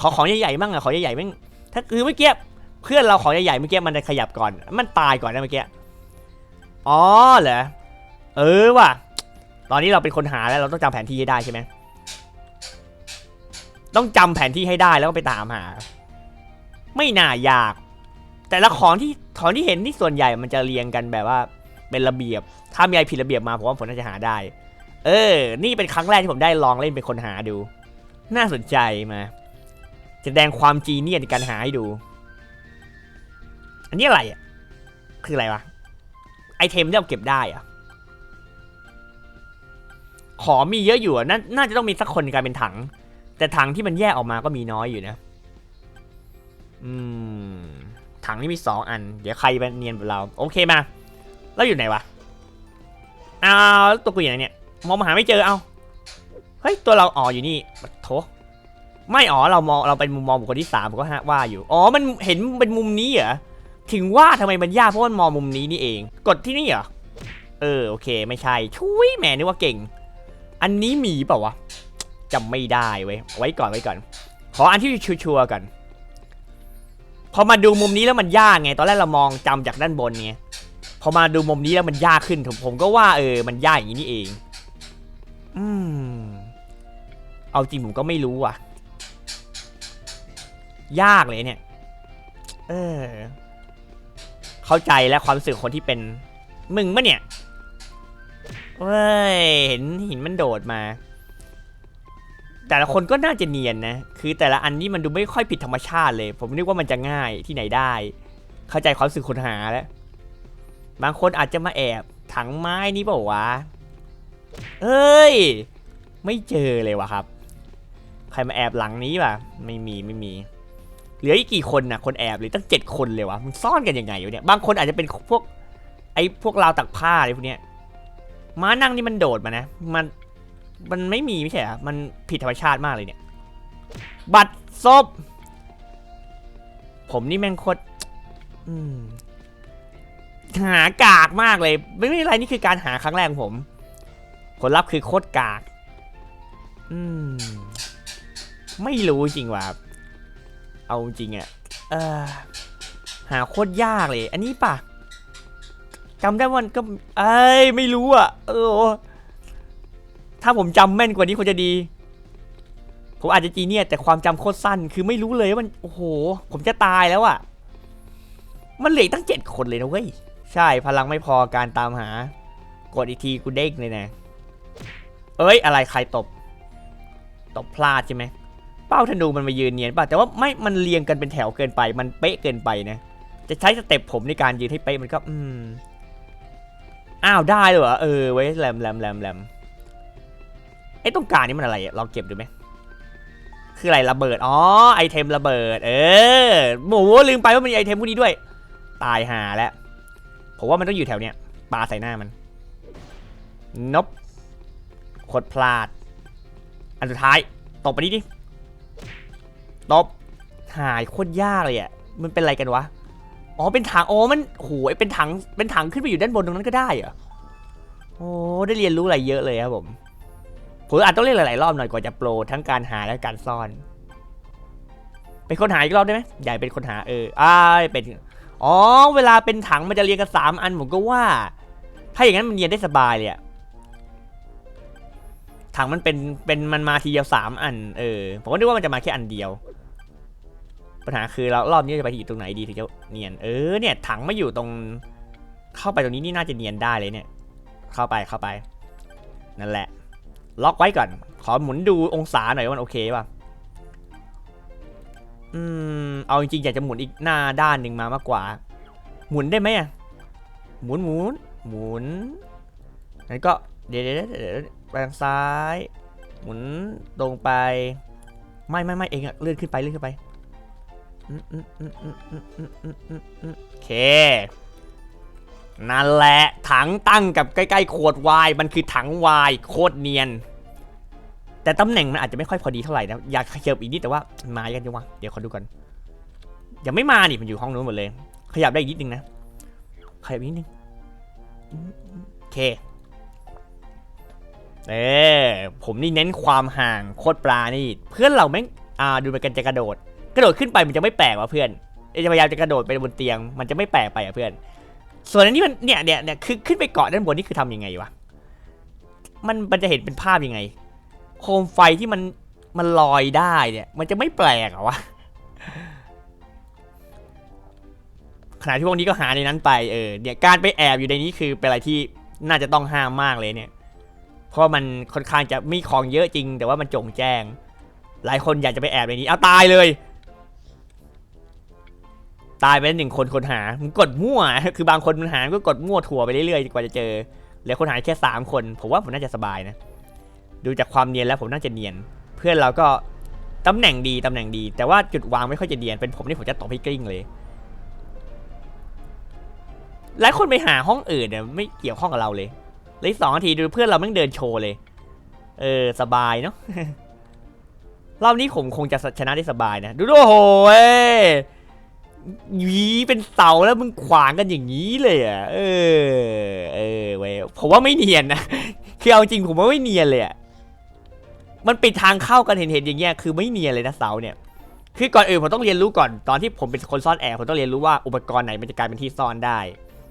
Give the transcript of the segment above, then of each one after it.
ขอของใหญ่ๆมั่งอะของใหญ่ๆมั่งถ้าคือเมื่อกี้เพื่อนเราของใหญ่ๆเมื่อกี้มันจะขยับก่อน มันตายก่อนนะเมื่อกี้อ๋อเหรอเออว่ะ ตอนนี้เราเป็นคนหาแล้วเราต้องจำแผนที่ให้ได้ใช่ไหมต้องจำแผนที่ให้ได้แล้วก็ไปตามหา ไม่น่ายาก แต่ละของที่ของที่เห็นที่ส่วนใหญ่มันจะเรียงกันแบบว่า เป็นระเบียบ ถ้ามีอะไรผิดระเบียบมาผมว่าผมน่าจะหาได้ เออ นี่เป็นครั้งแรกที่ผมได้ลองเล่นเป็นคนหาดู น่าสนใจมา แสดงความจีเนียสในการหาให้ดู อันนี้อะไรอะ คืออะไรวะ ไอเทมที่เราเก็บได้อะ ขอมีเยอะอยู่อะนน่าจะต้องมีสักคนในการเป็นถัง แต่ถังที่มันแยกออกมาก็มีน้อยอยู่นะ อืม ถังนี่มีสองอัน เดี๋ยวใครมาเนียนแบบเรา โอเคมา แล้วอยู่ไหนวะอ้าวตัวกูอยู่ไหนเนี่ย มองมาหาไม่เจอเอา เฮ้ย ตัวเราอ๋ออยู่นี่โถ ไม่อ๋อเรามองเราเป็นมุมมองบุคคลที่สามผมก็ฮะว่าอยู่อ๋อมันเห็นเป็นมุมนี้เหรอถึงว่าทำไมมันยากเพราะมันมองมุมนี้นี่เอง กดที่นี่เหรอเออโอเค ไม่ใช่ชุยแหมนึกว่าเก่ง อันนี้มีเปล่าวะจำไม่ได้เว้ยไว้ก่อนไว้ก่อน ขออันที่ชัวร์ๆกันพอมาดูมุมนี้แล้วมันยากไง ตอนแรกเรามองจำจากด้านบนไงพอมาดูมุมนี้แล้วมันยากขึ้นผมผมก็ว่าเออ มันยากอย่างนี้นี่เอง อืม เอาจริงผมก็ไม่รู้อะ ยากเลยเนี่ย เออ เข้าใจแล้วความรู้สึกคนที่เป็น มึงปะเนี่ยเว้ยเห็นหินมันโดดมา แต่ละคนก็น่าจะเนียนนะ คือแต่ละอันนี้มันดูไม่ค่อยผิดธรรมชาติเลย ผมนึกว่ามันจะง่ายที่ไหนได้ เข้าใจความรู้สึกคนหาแล้ว บางคนอาจจะมาแอบ ถังไม้นี้เปล่าวะ เอ้ย ไม่เจอเลยวะครับ ใครมาแอบหลังนี้ป่ะ ไม่มีไม่มี เหลืออีกกี่คนนะคนแอบเลยตั้งเจ็ดคนเลยวะมันซ่อนกันยังไงอยู่เนี่ยบางคนอาจจะเป็นพวกไอ้พวกราวตักผ้าอะไรพวกเนี้ยม้านั่งนี่มันโดดมานะ มันมันไม่มีไม่ใช่เหรอมันผิดธรรมชาติมากเลยเนี่ย บัตรซบผมนี่แม่งโคตรหากากมากเลย ไม่ไม่เป็นไรนี่คือการหาครั้งแรกของผม ผลลัพธ์คือโคตรกาก อืม ไม่รู้จริงว่ะ เอาจริงอะเออหาโคตรยากเลย อันนี้ป่ะจำได้วันก็เอ้ไม่รู้อะเออ ถ้าผมจำแม่นกว่านี้คงจะดี ผมอาจจะจีเนี่ยแต่ความจำโคตรสั้น คือไม่รู้เลยว่ามันโอ้โห ผมจะตายแล้วอะมันเหลืออกตั้งเจ็ดคนเลยนะเว้ย ใช่พลังไม่พอการตามหา กดอีกทีกูเด้งเลยนะ เอ้ยอะไรใครตบ ตบพลาดใช่ไหม เป้าธนูมันมายืนเนียนป่ะแต่ว่าไม่มันเรียงกันเป็นแถวเกินไป มันเป๊ะเกินไปนะจะใช้สเต็ปผมในการยืนให้เป๊ะมันก็อืมอ้าวได้เลยเหรอเออไว้แรมแรมแรมแรมไอ้ตรงกลางนี่มันอะไรอะลองเก็บดูไหมคืออะไรระเบิดอ๋อไอเทมระเบิด เออโหลืมไปว่ามันมีไอเทมพวกนี้ด้วย ตายหาแล้วผมว่ามันต้องอยู่แถวเนี้ยปาใส่หน้ามันนบโคตรพลาด อันสุดท้ายตบไปนี้ดิ ตบหายโคตรยากเลยอะ มันเป็นอะไรกันวะ อ๋อ เป็นถัง อ๋อ มันโหยเป็นถัง เป็นถังขึ้นไปอยู่ด้านบนตรงนั้นก็ได้เหรอ โอ้ ได้เรียนรู้อะไรเยอะเลยครับผม ผมอาจต้องเล่นหลายๆรอบหน่อยกว่าจะโปรทั้งการหาและการซ่อน เป็นคนหาอีกรอบได้ไหมใหญ่เป็นคนหาเอออ้ายเป็น อ๋อ เวลาเป็นถังมันจะเรียงกันสามอันผมก็ว่า ถ้าอย่างนั้นมันเรียนได้สบายเลยอะถังมันเป็นเป็นมันมาทีเดียวสามอัน เออ ผมก็นึกว่ามันจะมาแค่อันเดียว ปัญหาคือเรารอบนี้จะไปที่ตรงไหนดีถึงจะเนียน เออเนี่ยถังไม่อยู่ตรง เข้าไปตรงนี้นี่น่าจะเนียนได้เลยเนี่ย เข้าไปเข้าไป นั่นแหละ ล็อกไว้ก่อน ขอหมุนดูองศาหน่อยว่ามันโอเคป่ะ อืม เอาจริงๆอยากจะหมุนอีกหน้าด้านหนึ่งมามากกว่า หมุนได้ไหมอะ หมุนหมุนหมุนงั้นก็เดี๋ยวเดี๋ยวเดี๋ยวไปทางซ้าย หมุนตรงไป ไม่ไม่ไม่เองอะเลื่อนขึ้นไปเลื่อนขึ้นไป โอเค นั่นแหละ ถังตั้งกับใกล้ๆขวดวน์มันคือถังวน์โคตรเนียน แต่ตำแหน่งมันอาจจะไม่ค่อยพอดีเท่าไหร่นะ อยากขยับอีกนิดแต่ว่ามากันยังวะ เดี๋ยวขอดูกันยังไม่มานี่มันอยู่ห้องนู้นหมดเลย ขยับได้อีกนิดนึงนะ ขยับอีกนิดนึง โอเคเออผมนี่เน้นความห่างโคตรปลานี่ เพื่อนเราแม่งอ่าดูมันกันจะกระโดด กระโดดขึ้นไปมันจะไม่แปลกว่ะเพื่อนเอจะพยายามจะกระโดดไปบนเตียง มันจะไม่แปลกไปอะเพื่อน ส่วนอันนี้มันเนี่ยเนี่ยเนี่ยคือขึ้นไปเกาะด้านบนนี่คือทำยังไงวะมันมันจะเห็นเป็นภาพยังไง โคมไฟที่มันมันลอยได้เนี่ย มันจะไม่แปลกเหรอวะขณะที่พวกนี้ก็หาในนั้นไปเออเนี่ยการไปแอบอยู่ในนี้คือเป็นอะไรที่น่าจะต้องห้ามมากเลยเนี่ย เพราะมันค่อนข้างจะมีของเยอะจริง แต่ว่ามันจงแจ้ง หลายคนอยากจะไปแอบในนี้เอาตายเลย ตายไปหนึ่งคนคนหามันกดมั่ว คือบางคนมันหาก็กดมั่วถั่วไปเรื่อยๆกว่าจะเจอเหลือคนหาแค่สามคน ผมว่าผมน่าจะสบายนะ ดูจากความเนียนแล้วผมน่าจะเนียน เพื่อนเราก็ตำแหน่งดีตำแหน่งดี แต่ว่าจุดวางไม่ค่อยจะเนียนเป็นผมนี่ผมจะตบให้กลิ้งเลยหลายคนไปหาห้องอื่นเนี่ยไม่เกี่ยวข้องกับเราเลยเลยสองนาทีดูเพื่อนเราแม่งเดินโชว์เลย เออสบายเนาะรอบนี้ผมคงจะชนะได้สบายนะ ดูดูโอ้โห ยหวีเป็นเสาแล้วมึงขวางกันอย่างนี้เลยอะ เออ เออเว้ยผมว่าไม่เนียนนะ คือเอาจริงผมว่าไม่เนียนเลยอะ มันปิดทางเข้ากันเห็นเห็นอย่างเงี้ยคือไม่เนียนเลยนะเสาเนี่ย คือก่อนอื่นผมต้องเรียนรู้ก่อนตอนที่ผมเป็นคนซ่อนแอบผมต้องเรียนรู้ว่าอุปกรณ์ไหนมันจะกลายเป็นที่ซ่อนได้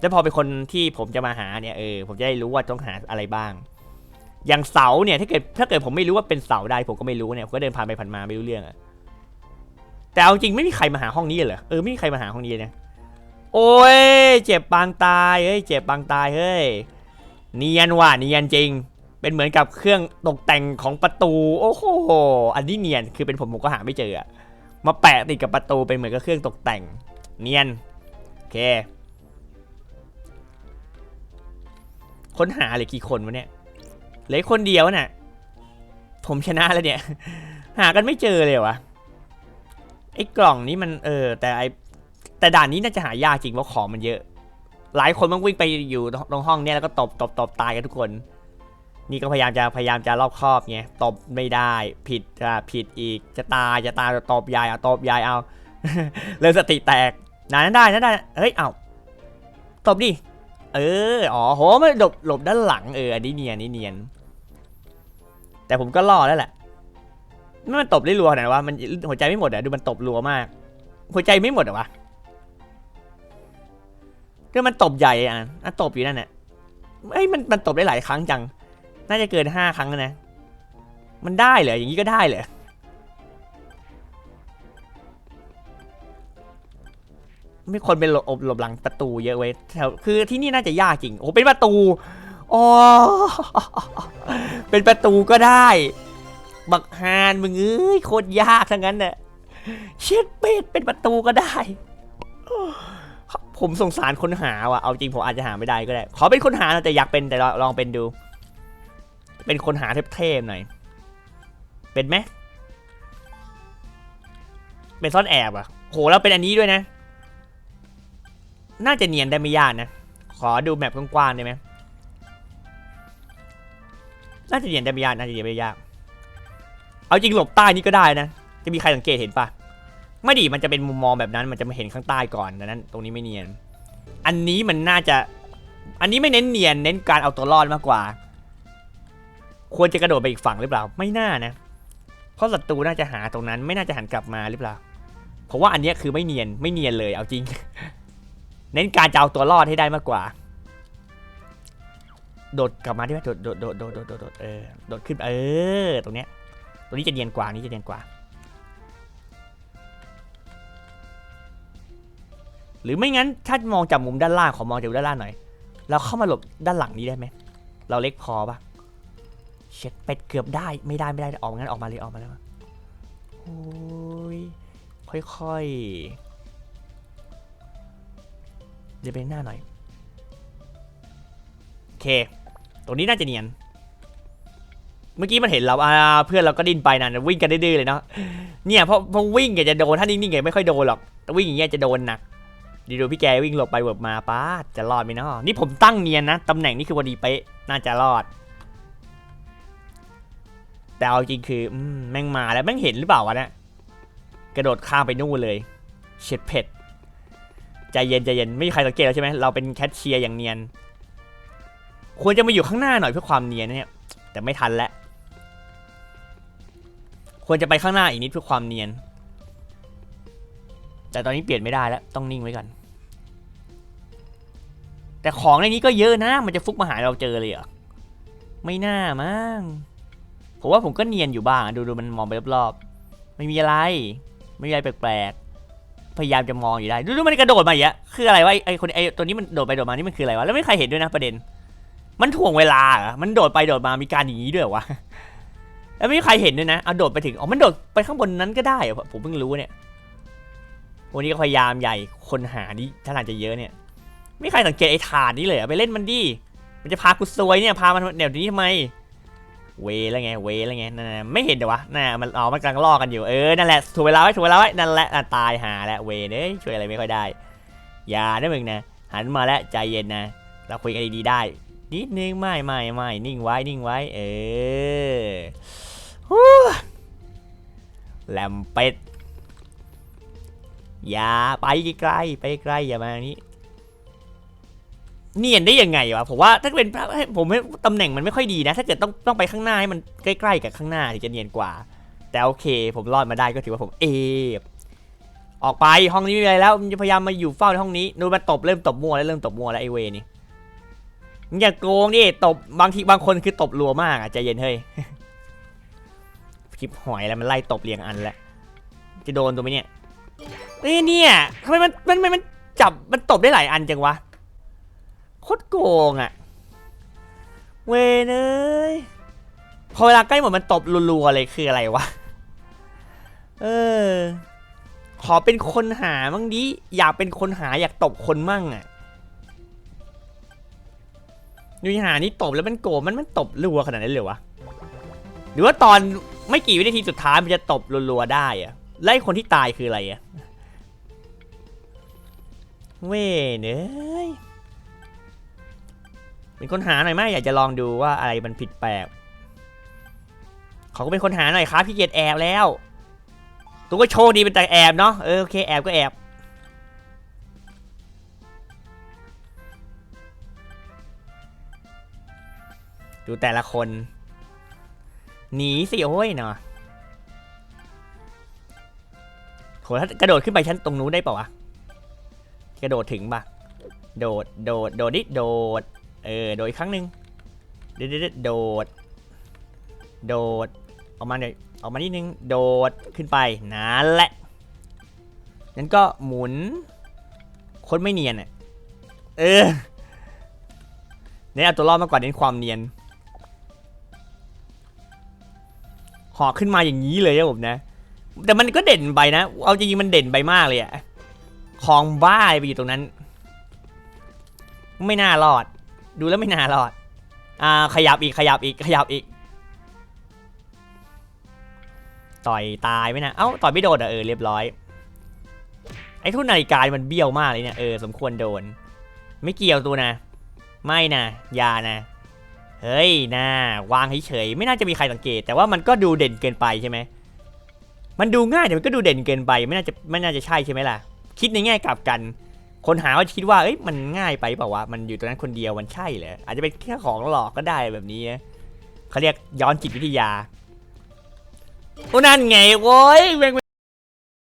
แล้วพอเป็นคนที่ผมจะมาหาเนี่ยเออผมจะได้รู้ว่าต้องหาอะไรบ้าง อย่างเสาเนี่ยถ้าเกิดถ้าเกิดผมไม่รู้ว่าเป็นเสาใดผมก็ไม่รู้เนี่ยผมก็เดินผ่านไปผ่านมาไม่รู้เรื่องอะ แต่เอาจริงไม่มีใครมาหาห้องนี้เลยเหรอเออไม่มีใครมาหาห้องนี้นะโอ้ยเจ็บปางตายเฮ้ยเจ็บปางตายเฮ้ยเนียนว่ะเนียนจริง เป็นเหมือนกับเครื่องตกแต่งของประตูโอ้โหอันนี้เนียนคือเป็นผมผมก็หาไม่เจออมาแปะติดกับประตูเป็นเหมือนกับเครื่องตกแต่ง เนียนโอเค ค้นหาเลยกี่คนวะเนี่ยเหลือคนเดียวน่ะ ผมชนะแล้วเนี่ย หากันไม่เจอเลยวะ ไอ้กล่องนี้มันเออ แต่ไอแต่ด่านนี้น่าจะหายากจริงเพราะของมันเยอะ หลายคนมันวิ่งไปอยู่ตรงห้องเนี่ยแล้วก็ตบตบตบตายกันทุกคน นี่ก็พยายามจะพยายามจะรอบครอบไงตบไม่ได้ ผิดอะผิดอีกจะตายจะตายจะตบยายเอาตบยายเอาเริ่มสติแตกนานนได้นั่นได้เฮ้ยเอาตบดิเอออ๋อโหมันหลบหลบด้านหลังเอออันนี้เนียนนี่เนียนแต่ผมก็รอดแล้วแหละ ไม่มันตบได้รัวขนาดว่ามันหัวใจไม่หมดอะดูมันตบรัวมาก หัวใจไม่หมดเหรอวะก็มันตบใหญ่อะอะตบอยู่นั่นแหละเอ้ยมันมันตบได้หลายครั้งจัง น่าจะเกินห้าครั้งแล้วนะ มันได้เหรออย่างนี้ก็ได้เหรอไม่คนเป็นหลบหลบหลังประตูเยอะเว้ยแถวคือที่นี่น่าจะยากจริง โอ้เป็นประตูอ๋อเป็นประตูก็ได้ บักฮานมึงเอ้ยโคตรยากทั้งนั้นเนี่ยเช็ดเป็ดเป็นประตูก็ได้ ผมสงสารคนหาว่ะเอาจริงผมอาจจะหาไม่ได้ก็ได้ ขอเป็นคนหาแต่อยากเป็นแต่ลองเป็นดู เป็นคนหาเทพๆหน่อย เป็นไหมเป็นซ่อนแอบอะโหแล้วเป็นอันนี้ด้วยนะ น่าจะเนียนได้ไม่ยากนะ ขอดูแมปกว้างๆได้ไหมน่าจะเนียนได้ไม่ยากน่าจะเนียนไม่ยาก เอาจริงหลบใต้นี่ก็ได้นะ จะมีใครสังเกตเห็นปะไม่ดีมันจะเป็นมุมมองแบบนั้น มันจะมาเห็นข้างใต้ก่อนดังนั้น ตรงนี้ไม่เนียน อันนี้มันน่าจะ อันนี้ไม่เน้นเนียน เน้นการเอาตัวรอดมากกว่า ควรจะกระโดดไปอีกฝั่งหรือเปล่า ไม่น่านะ เพราะศัตรูน่าจะหาตรงนั้น ไม่น่าจะหันกลับมาหรือเปล่า เพราะว่าอันนี้คือไม่เนียน ไม่เนียนเลย เอาจริง เน้นการจะเอาตัวรอดให้ได้มากกว่า โดดกลับมาได้ไหมโดด โดด โดด โดด โดด เออ โดดขึ้น เออ ตรงเนี้ย ตรงนี้จะเนียนกว่านี้จะเนียนกว่า หรือไม่งั้นถ้ามองจากมุมด้านล่างขอมองจากด้านล่างหน่อย เราเข้ามาหลบด้านหลังนี้ได้ไหม เราเล็กพอปะเช็ดเป็ดเกือบได้ไม่ได้ไม่ได้ออกงั้นออกมาเลยออกมาเลยโอ้ยค่อยๆเดี๋ยวไปหน้าหน่อยโอเคตรงนี้น่าจะเนียน เมื่อกี้มันเห็นเราอ่าเพื่อนเราก็ดิ้นไปนะวิ่งกันดื้อเลยเนาะเนี่ยเพราะเพราะวิ่งแกจะโดนถ้านิ่งๆแกไม่ค่อยโดนหรอกแต่วิ่งอย่างเงี้ยจะโดนหนักดีดูพี่แกวิ่งหลบไปหลบมาป้าจะรอดไหมเนาะนี่ผมตั้งเนียนนะตำแหน่งนี่คือพอดีเป๊ะน่าจะรอด แต่เอาจริงคืออืมแม่งมาแล้วแม่งเห็นหรือเปล่าวะเนี่ยกระโดดข้ามไปนู่นเลยเช็ดเผ็ดใจเย็นใจเย็นไม่มีใครสังเกตแล้วใช่ไหมเราเป็นแคชเชียร์อย่างเนียน ควรจะมาอยู่ข้างหน้าหน่อยเพื่อความเนียนเนี่ยแต่ไม่ทันแล้ว ควรจะไปข้างหน้าอีกนิดเพื่อความเนียน แต่ตอนนี้เปลี่ยนไม่ได้แล้ว ต้องนิ่งไว้ก่อน แต่ของในนี้ก็เยอะนะ มันจะฟุกมาหาเราเจอเลยเหรอ ไม่น่ามั้ง ผมว่าผมก็เนียนอยู่บ้าง ดูดูมันมองไปรอบๆ ไม่มีอะไร ไม่มีอะไรแปลกๆ พยายามจะมองอยู่ได้ ดูดูมันกระโดดมาอย่างคืออะไรวะไอคนไอตัวนี้มันโดดไปโดดมานี่มันคืออะไรวะ แล้วไม่ใครเห็นด้วยนะประเด็น มันถ่วงเวลาเหรอมันโดดไปโดดมา มีการอย่างนี้ด้วยวะ แล้วไม่มีใครเห็นด้วยนะเอาโดดไปถึง อ๋อ มันโดดไปข้างบนนั้นก็ได้เหรอผมเพิ่งรู้เนี่ย วันนี้ก็พยายามใหญ่ คนหานี่ท่าทางจะเยอะเนี่ย ไม่มีใครสังเกตไอ้ถาดนี่เลยไปเล่นมันดิ มันจะพากูซวยเนี่ย พามันเดี๋ยวนี้ทำไม เวแล้วไง เวแล้วไงนั่นไม่เห็นเดี๋ยววะน่ะมันอ๋อมันกำลังล่อกันอยู่ เออ นั่นแหละ ถูกเวลาไว้ ถูกเวลาไว้ นั่นแหละอะตายหาแล้วเวเอ้ยช่วยอะไรไม่ค่อยได้ อย่านะมึงนะ หันมาแล้วใจเย็นนะ เราคุยกันดีๆได้ นิดนึงไม่ไม่ไม่นิ่งไว้นิ่งไว้ เออหูแหลมเป็ด อย่าไปไกลไปไกลอย่ามาทางนี้เนียนได้ยังไงวะผมว่าถ้าเป็นผมไม่ตำแหน่งมันไม่ค่อยดีนะ ถ้าเกิดต้องต้องไปข้างหน้าให้มันใกล้ๆกับข้างหน้าถึงจะเนียนกว่า แต่โอเค ผมรอดมาได้ก็ถือว่าผมเอฟออกไปห้องนี้ไม่มีอะไรแล้วจะพยายามมาอยู่เฝ้าในห้องนี้ดูมันตบเริ่มตบมั่วแล้วเริ่มตบมั่วแล้วไอเวนี่ อย่าโกงดิตบบางทีบางคนคือตบรัวมากอะใจเย็นเฮ้ยคลิปหอยแล้วมันไล่ตบเรียงอันแล้วจะโดนตัวไหมเนี่ยเอ้ยเนี่ยทำไมมันมันมันมันจับมันตบได้หลายอันจังวะโคตรโกงอะ เวเอ้ยพอเวลาใกล้หมดมันตบรัวๆเลยคืออะไรวะ เออ ขอเป็นคนหามั่งดิอยากเป็นคนหาอยากตบคนมั่งอะ ดูหานี่ตบแล้วมันโกมันมันตบรัวขนาดนั้นเลยวะหรือว่าตอนไม่กี่วินาทีสุดท้ายมันจะตบรัวๆได้อะไล่คนที่ตายคืออะไรอะเว้ยเนยเป็นคนหาหน่อยไหมอยากจะลองดูว่าอะไรมันผิดแปลกเขาก็เป็นคนหาหน่อยครับพี่เกียรแอบแล้ว ตัวก็โชคดีเป็นแต่แอบเนาะเออโอเคแอบก็แอบ ดูแต่ละคน หนีสิโอ้ยเนาะโหถ้ากระโดดขึ้นไปชั้นตรงนู้นได้เปล่าวะ กระโดดถึงปะโดด โดด โดดดิโดด เออ โดดอีกครั้งหนึ่งเด็ดดโดด โดด ออกมาหน่อยออกมานิดนึง โดดขึ้นไป นั่นแหละ นั้นก็หมุน คนไม่เนียนอะ เออเน้นเอาตัวรอดมากกว่าเน้นความเนียน หอกขึ้นมาอย่างนี้เลยครับผมนะ แต่มันก็เด่นไปนะ เอาจริงๆมันเด่นไปมากเลยอะของบ้าอะไรไปอยู่ตรงนั้น ไม่น่ารอด ดูแล้วไม่น่ารอด อ่า ขยับอีกขยับอีกขยับอีก ต่อยตายไหมนะ เอ้าต่อยไม่โดนอะเออเรียบร้อย ไอ้ทุ่นนาฬิกามันเบี้ยวมากเลยเนี่ยเออสมควรโดน ไม่เกี่ยวตัวนะ ไม่นะอย่านะ เฮ้ยนะวางเฉยๆไม่น่าจะมีใครสังเกต แต่ว่ามันก็ดูเด่นเกินไปใช่ไหมมันดูง่ายแต่มันก็ดูเด่นเกินไป ไม่น่าจะไม่น่าจะใช่ใช่ไหมล่ะ คิดในแง่กลับกัน คนหาก็คิดว่าเอ้ยมันง่ายไปเปล่าวะมันอยู่ตรงนั้นคนเดียวมันใช่เหรออาจจะเป็นแค่ของหลอกก็ได้แบบนี้เขาเรียกย้อนจิตวิทยาโอ้นั่นไงโว้ย